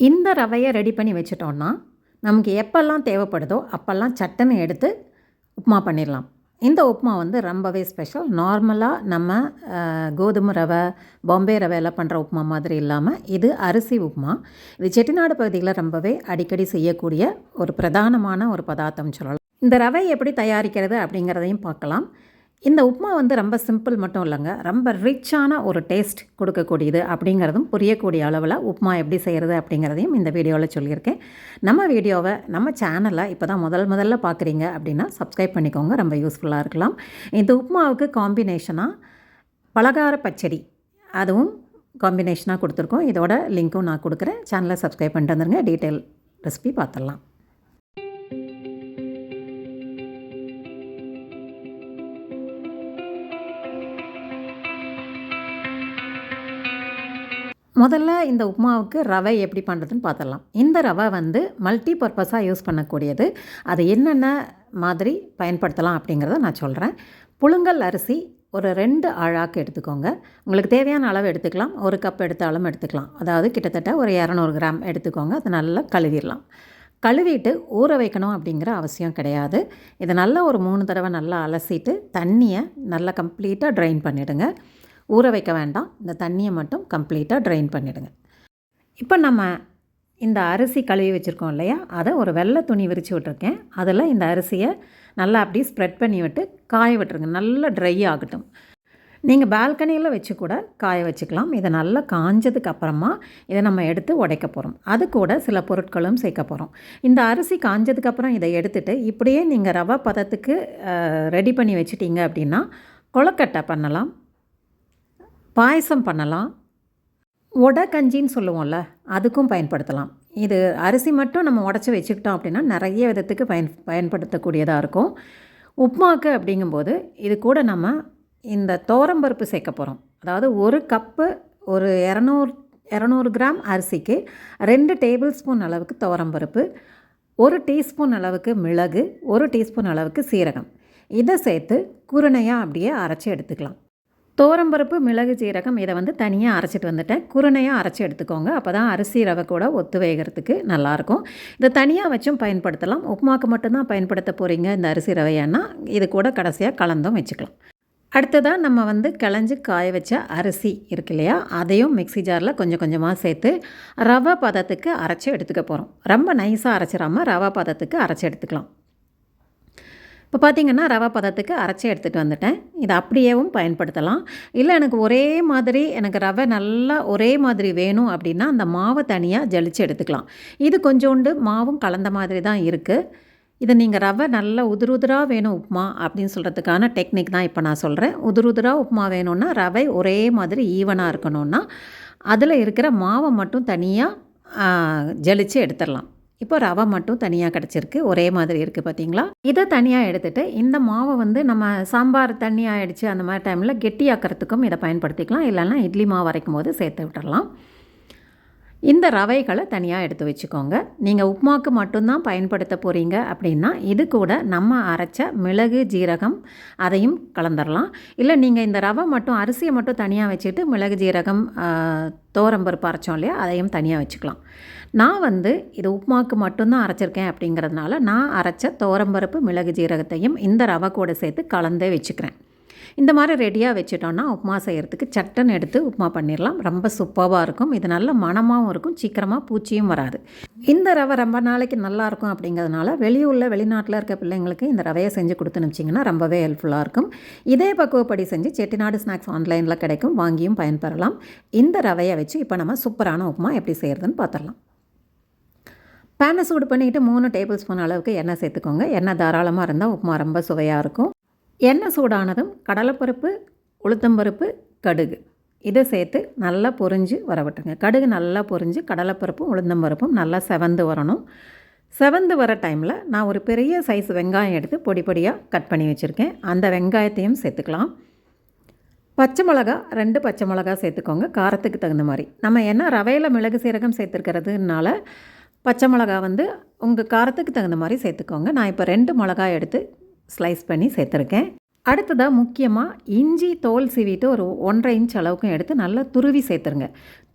இந்த ரவையை ரெடி பண்ணி வச்சிட்டோன்னா நமக்கு எப்போல்லாம் தேவைப்படுதோ அப்போல்லாம் சட்டுன்னு எடுத்து உப்புமா பண்ணிடலாம். இந்த உப்புமா வந்து ரொம்பவே ஸ்பெஷல் நார்மலாக நம்ம கோதுமை ரவை பாம்பே ரவையில் பண்ணுற உப்புமா மாதிரி இல்லாமல் இது அரிசி உப்புமா இது செட்டிநாடு பகுதியில் ரொம்பவே அடிக்கடி செய்யக்கூடிய ஒரு பிரதானமான ஒரு பதார்த்தம் சொல்லலாம். இந்த ரவை எப்படி தயாரிக்கிறது அப்படிங்கிறதையும் பார்க்கலாம். இந்த உப்புமா வந்து ரொம்ப சிம்பிள் மட்டும் இல்லைங்க. ரொம்ப ரிச்சான ஒரு டேஸ்ட் கொடுக்கக்கூடியது அப்படிங்கிறதும் புரியக்கூடிய அளவில் உப்புமா எப்படி செய்கிறது அப்படிங்கிறதையும் இந்த வீடியோவில் சொல்லியிருக்கேன். நம்ம வீடியோவை நம்ம சேனலை இப்போ தான் முதல் முதல்ல பார்க்குறீங்க அப்படின்னா சப்ஸ்கிரைப் பண்ணிக்கோங்க. ரொம்ப யூஸ்ஃபுல்லாக இருக்கலாம். இந்த உப்புமாவுக்கு காம்பினேஷனாக பலகார பச்சடி அதுவும் காம்பினேஷனாக கொடுத்துருக்கோம். இதோட லிங்க்கும் நான் கொடுக்குறேன். சேனலை சப்ஸ்கிரைப் பண்ணிட்டு வந்துருங்க. டீட்டெயில் ரெசிபி பார்த்துடலாம். முதல்ல இந்த உப்புமாவுக்கு ரவை எப்படி பண்ணுறதுன்னு பார்த்துடலாம் இந்த ரவை வந்து மல்டி பர்பஸாக யூஸ் பண்ணக்கூடியது. அது என்னென்ன மாதிரி பயன்படுத்தலாம் அப்படிங்கிறத நான் சொல்கிறேன் புழுங்கல் அரிசி ஒரு ரெண்டு ஆழாக்கு எடுத்துக்கோங்க. உங்களுக்கு தேவையான அளவு எடுத்துக்கலாம். ஒரு கப் எடுத்தாலும் எடுத்துக்கலாம். அதாவது கிட்டத்தட்ட ஒரு இரநூறு கிராம் எடுத்துக்கோங்க. அதை நல்லா கழுவிடலாம். கழுவிட்டு ஊற வைக்கணும் அப்படிங்கிற அவசியம் கிடையாது. இதை நல்லா ஒரு மூணு தடவை நல்லா அலசிட்டு தண்ணியை நல்லா கம்ப்ளீட்டாக ட்ரைன் பண்ணிவிடுங்க ஊற வைக்க வேண்டாம். இந்த தண்ணியை மட்டும் கம்ப்ளீட்டாக ட்ரைன் பண்ணிவிடுங்க இப்போ நம்ம இந்த அரிசி கழுவி வச்சுருக்கோம் இல்லையா? அதை ஒரு வெள்ளை துணி விரித்து விட்ருக்கேன் அதில் இந்த அரிசியை நல்லா அப்படியே ஸ்ப்ரெட் பண்ணி விட்டு காய விட்டுருங்க. நல்லா ட்ரை ஆகட்டும். நீங்கள் பால்கனியில் வச்சு கூட காய வச்சுக்கலாம். இதை நல்லா காஞ்சதுக்கு அப்புறமா இதை நம்ம எடுத்து உடைக்க போகிறோம். அது கூட சில பொருட்களும் சேர்க்க போகிறோம். இந்த அரிசி காஞ்சதுக்கப்புறம் இதை எடுத்துட்டு இப்படியே நீங்கள் ரவை பதத்துக்கு ரெடி பண்ணி வச்சிட்டீங்க அப்படின்னா கொழக்கட்டை பண்ணலாம். பாயசம் பண்ணலாம். உடை கஞ்சின்னு சொல்லுவோம்ல அதுக்கும் பயன்படுத்தலாம். இது அரிசி மட்டும் நம்ம உடச்சி வச்சுக்கிட்டோம் அப்படின்னா நிறைய விதத்துக்கு பயன் பயன்படுத்தக்கூடியதாக இருக்கும். உப்புமாக்கு அப்படிங்கும்போது இது கூட நம்ம இந்த தோரம்பருப்பு சேர்க்க போகிறோம் அதாவது ஒரு கப்பு ஒரு இரநூறு இரநூறு கிராம் அரிசிக்கு ரெண்டு டேபிள் ஸ்பூன் அளவுக்கு துவரம்பருப்பு ஒரு டீஸ்பூன் அளவுக்கு மிளகு ஒரு டீஸ்பூன் அளவுக்கு சீரகம். இதை சேர்த்து குருணையாக அப்படியே அரைச்சி எடுத்துக்கலாம். தோரம்பருப்பு மிளகு சீரகம் இதை வந்து தனியாக அரைச்சிட்டு வந்துட்டேன். குருணையாக அரைச்சி எடுத்துக்கோங்க. அப்போ தான் அரிசி ரவை கூட ஒத்து வேகிறதுக்கு நல்லாயிருக்கும். இதை தனியாக வச்சும் பயன்படுத்தலாம். உப்புமாக்கு மட்டும்தான் பயன்படுத்த போகிறீங்க இந்த அரிசி ரவையானா இது கூட கடைசியாக கலந்தும் வச்சுக்கலாம். அடுத்ததாக நம்ம வந்து கிளஞ்சி காய வச்ச அரிசி இருக்கு இல்லையா? அதையும் மிக்ஸி ஜாரில் கொஞ்சம் கொஞ்சமாக சேர்த்து ரவை பதத்துக்கு அரைச்சி எடுத்துக்க போகிறோம் ரொம்ப நைஸாக அரைச்சிடாமல் ரவை பதத்துக்கு அரைச்சி எடுத்துக்கலாம். இப்போ பார்த்தீங்கன்னா ரவை பதத்துக்கு அரைச்சி எடுத்துகிட்டு வந்துட்டேன். இதை அப்படியேவும் பயன்படுத்தலாம். இல்லை எனக்கு ஒரே மாதிரி எனக்கு ரவை நல்லா ஒரே மாதிரி வேணும் அப்படின்னா அந்த மாவை தனியாக ஜலிச்சு எடுத்துக்கலாம். இது கொஞ்சோண்டு மாவும் கலந்த மாதிரி தான் இருக்குது இதை நீங்கள் ரவை நல்லா உதிரு உதிராக வேணும் உப்புமா அப்படின்னு சொல்கிறதுக்கான டெக்னிக் தான் இப்போ நான் சொல்கிறேன் உதிரு உதிராக உப்புமா வேணும்னா ரவை ஒரே மாதிரி ஈவனாக இருக்கணும்னா அதில் இருக்கிற மாவை மட்டும் தனியாக ஜலிச்சு எடுத்துடலாம். இப்போ ரவை மட்டும் தனியாக கிடச்சிருக்கு. ஒரே மாதிரி இருக்குது பார்த்தீங்களா இதை தனியாக எடுத்துகிட்டு இந்த மாவை வந்து நம்ம சாம்பார் தண்ணி ஆகிடுச்சு அந்த மாதிரி டைமில் கெட்டியாக்கிறதுக்கும் இதை பயன்படுத்திக்கலாம். இல்லைன்னா இட்லி மாவு அரைக்கும் போது சேர்த்து விட்டுடலாம் இந்த ரவைகளை தனியாக எடுத்து வச்சுக்கோங்க. நீங்கள் உப்புமாக்கு மட்டும்தான் பயன்படுத்த போகிறீங்க அப்படின்னா இது கூட நம்ம அரைச்ச மிளகு ஜீரகம் அதையும் கலந்துடலாம் இல்லை நீங்கள் இந்த ரவை மட்டும் அரிசியை மட்டும் தனியாக வச்சுட்டு மிளகு ஜீரகம் தோரம்பருப்பு அரைச்சோம் இல்லையா அதையும் தனியாக வச்சுக்கலாம். நான் வந்து இது உப்புமாக்கு மட்டும்தான் அரைச்சிருக்கேன் அப்படிங்கிறதுனால நான் அரைச்ச தோரம்பருப்பு மிளகு ஜீரகத்தையும் இந்த ரவை கூட சேர்த்து கலந்தே வச்சுக்கிறேன். இந்த மாதிரி ரெடியாக வச்சுட்டோன்னா உப்புமா செய்கிறதுக்கு சட்டன் எடுத்து உப்புமா பண்ணிடலாம். ரொம்ப சூப்பராக இருக்கும். இது நல்ல மணமாகவும் இருக்கும். சீக்கிரமாக பூச்சியும் வராது. இந்த ரவை ரொம்ப நாளைக்கு நல்லா இருக்கும் அப்படிங்கிறதுனால வெளியூரில் வெளிநாட்டில் இருக்க பிள்ளைங்களுக்கு இந்த ரவையை செஞ்சு கொடுத்து வச்சிங்கன்னா ரொம்பவே ஹெல்ப்ஃபுல்லாக இருக்கும். இதே பக்குவப்படி செஞ்சு செட்டிநாடு ஸ்நாக்ஸ் ஆன்லைனில் கிடைக்கும். வாங்கியும் பயன்பெறலாம். இந்த ரவையை வச்சு இப்போ நம்ம சூப்பரான உப்புமா எப்படி செய்கிறதுன்னு பார்த்துடலாம் பேனை சூடு பண்ணிவிட்டு மூணு டேபிள் ஸ்பூன் அளவுக்கு எண்ணெய் சேர்த்துக்கோங்க. எண்ணெய் தாராளமாக இருந்தால் உப்புமா ரொம்ப சுவையாக இருக்கும். எண்ணெய் சூடானதும் கடலைப்பருப்பு உளுத்தம்பருப்பு கடுகு. இதை சேர்த்து நல்லா பொரிஞ்சு வர விட்டுருங்க கடுகு நல்லா பொரிஞ்சு கடலைப்பருப்பும் உளுந்தம்பருப்பும் நல்லா செவந்து வரணும். செவந்து வர டைமில் நான் ஒரு பெரிய சைஸ் வெங்காயம் எடுத்து பொடி பொடியாக கட் பண்ணி வச்சுருக்கேன். அந்த வெங்காயத்தையும் சேர்த்துக்கலாம். பச்சை மிளகா ரெண்டு பச்சை மிளகா சேர்த்துக்கோங்க. காரத்துக்கு தகுந்த மாதிரி. நம்ம என்ன ரவையில் மிளகு சீரகம் சேர்த்துருக்கிறதுனால பச்சை மிளகா வந்து உங்கள் காரத்துக்கு தகுந்த மாதிரி சேர்த்துக்கோங்க. நான் இப்போ ரெண்டு மிளகா எடுத்து ஸ்லைஸ் பண்ணி சேர்த்துருக்கேன். அடுத்ததாக முக்கியமாக இஞ்சி தோல் சீவிட்டு ஒரு ஒன்றரை இன்ச் அளவுக்கும் எடுத்து நல்லா துருவி சேர்த்துருங்க.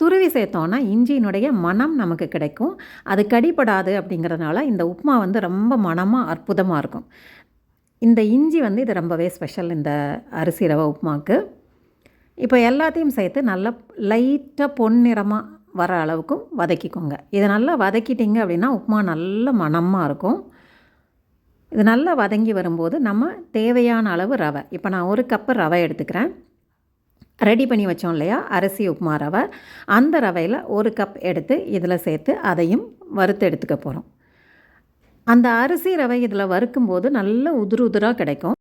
துருவி சேர்த்தோன்னா இஞ்சியினுடைய மனம் நமக்கு கிடைக்கும். அது கடிப்படாது அப்படிங்கிறதுனால இந்த உப்புமா வந்து ரொம்ப மனமாக அற்புதமாக இருக்கும். இந்த இஞ்சி வந்து இது ரொம்பவே ஸ்பெஷல் இந்த அரிசி ரவை உப்புமாவுக்கு. இப்போ எல்லாத்தையும் சேர்த்து நல்லா லைட்டாக பொன்னிறமாக வர அளவுக்கும் வதக்கிக்கோங்க. இதை நல்லா வதக்கிட்டிங்க அப்படின்னா உப்புமா நல்ல மனமாக இருக்கும். இது நல்லா வதங்கி வரும்போது நம்ம தேவையான அளவு ரவை. இப்போ நான் ஒரு கப்பு ரவை எடுத்துக்கிறேன். ரெடி பண்ணி வச்சோம் இல்லையா? அரிசி உப்புமா ரவை. அந்த ரவையில் ஒரு கப் எடுத்து இதில் சேர்த்து அதையும் வறுத்து எடுத்துக்க போகிறோம் அந்த அரிசி ரவை இதில் வறுக்கும்போது நல்ல உதிரு உதிராக கிடைக்கும்.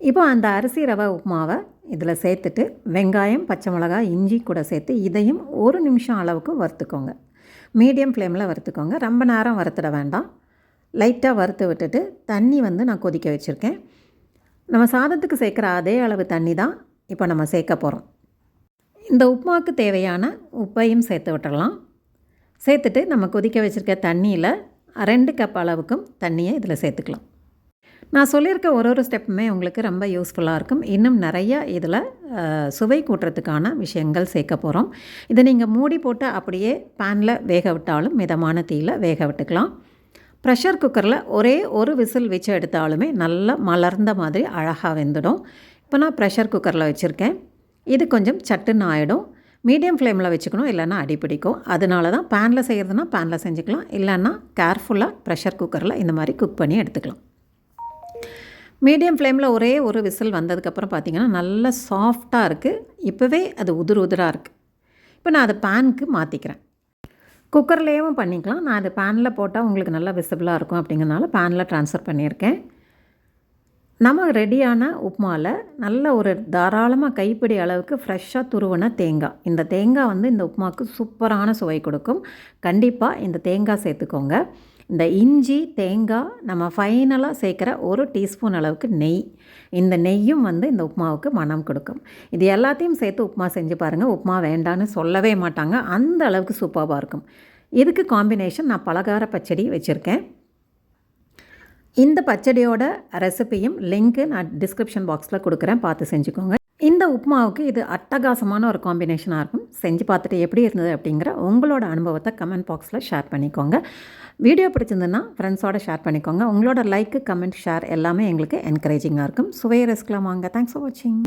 இப்போ அந்த அரிசி ரவை உப்புமாவை இதில் சேர்த்துட்டு வெங்காயம் பச்சை மிளகாய் இஞ்சி கூட சேர்த்து இதையும் ஒரு நிமிஷம் அளவுக்கு வறுத்துக்கோங்க. மீடியம் ஃப்ளேமில் வறுத்துக்கோங்க. ரொம்ப நேரம் வறுத்துட வேண்டாம். லைட்டாக வறுத்து விட்டுட்டு தண்ணி வந்து நான் கொதிக்க வச்சுருக்கேன். நம்ம சாதத்துக்கு சேர்க்குற அதே அளவு தண்ணி தான் இப்போ நம்ம சேர்க்க போகிறோம் இந்த உப்புமாவுக்கு தேவையான உப்பையும் சேர்த்து விட்டுடலாம் சேர்த்துட்டு நம்ம கொதிக்க வச்சுருக்க தண்ணியில் ரெண்டு கப் அளவுக்கும் தண்ணியை இதில் சேர்த்துக்கலாம். நான் சொல்லியிருக்க ஒரு ஒரு ஸ்டெப்புமே உங்களுக்கு ரொம்ப யூஸ்ஃபுல்லாக இருக்கும். இன்னும் நிறைய இதில் சுவை கூட்டுறதுக்கான விஷயங்கள் சேர்க்க போகிறோம் இதை நீங்கள் மூடி போட்டு அப்படியே பேனில் வேக விட்டாலும் மிதமான தீயில் வேக விட்டுக்கலாம். ப்ரெஷர் குக்கரில் ஒரே ஒரு விசில் வச்சு எடுத்தாலுமே நல்லா மலர்ந்த மாதிரி அழகாக வெந்துடும். இப்போ நான் ப்ரெஷர் குக்கரில் வச்சுருக்கேன். இது கொஞ்சம் சட்டுன்னு ஆகிடும் மீடியம் ஃப்ளேமில் வச்சுக்கணும் இல்லைன்னா அடிப்பிடிக்கும் அதனால தான் பேனில் செய்கிறதுனா பேனில் செஞ்சுக்கலாம். இல்லைன்னா கேர்ஃபுல்லாக ப்ரெஷர் குக்கரில் இந்த மாதிரி குக் பண்ணி எடுத்துக்கலாம். மீடியம் ஃப்ளேமில் ஒரே ஒரு விசில் வந்ததுக்கப்புறம் பார்த்திங்கன்னா நல்லா சாஃப்டாக இருக்குது இப்போவே அது உதிர் உதிராக இருக்குது இப்போ நான் அதை பேனுக்கு மாற்றிக்கிறேன் குக்கர்லேயும் பண்ணிக்கலாம். நான் அது பேனில் போட்டால் உங்களுக்கு நல்லா விசிபிளாக இருக்கும் அப்படிங்கிறனால பேனில் ட்ரான்ஸ்ஃபர் பண்ணியிருக்கேன். நம்ம ரெடியான உப்புமாவில் நல்ல ஒரு தாராளமாக கைப்பிடி அளவுக்கு ஃப்ரெஷ்ஷாக துருவன தேங்காய். இந்த தேங்காய் வந்து இந்த உப்புமாவுக்கு சூப்பரான சுவை கொடுக்கும். கண்டிப்பாக இந்த தேங்காய் சேர்த்துக்கோங்க. இந்த இஞ்சி தேங்காய் நம்ம ஃபைனலாக சேர்க்குற ஒரு டீஸ்பூன் அளவுக்கு நெய். இந்த நெய்யும் வந்து இந்த உப்புமாவுக்கு மனம் கொடுக்கும். இது எல்லாத்தையும் சேர்த்து உப்புமா செஞ்சு பாருங்கள் உப்புமா வேண்டான்னு சொல்லவே மாட்டாங்க. அந்த அளவுக்கு சூப்பராக இருக்கும். இதுக்கு காம்பினேஷன் நான் பலகார பச்சடி வச்சுருக்கேன். இந்த பச்சடியோட ரெசிபியும் லிங்க்கு நான் டிஸ்கிரிப்ஷன் பாக்ஸில் கொடுக்குறேன். பார்த்து செஞ்சுக்கோங்க. இந்த உப்புமாவுக்கு இது அட்டகாசமான ஒரு காம்பினேஷனாக இருக்கும். செஞ்சு பார்த்துட்டு எப்படி இருந்தது அப்படிங்கிற உங்களோட அனுபவத்தை கமெண்ட் பாக்ஸில் ஷேர் பண்ணிக்கோங்க. வீடியோ பிடிச்சிருந்ததுன்னா ஃப்ரெண்ட்ஸோட ஷேர் பண்ணிக்கோங்க. உங்களோட லைக்கு கமெண்ட் ஷேர் எல்லாமே எங்களுக்கு என்கரேஜிங்காக இருக்கும். சுவையை ரசிக்கலாம் வாங்க. தேங்க்ஸ் ஃபார் வாட்சிங்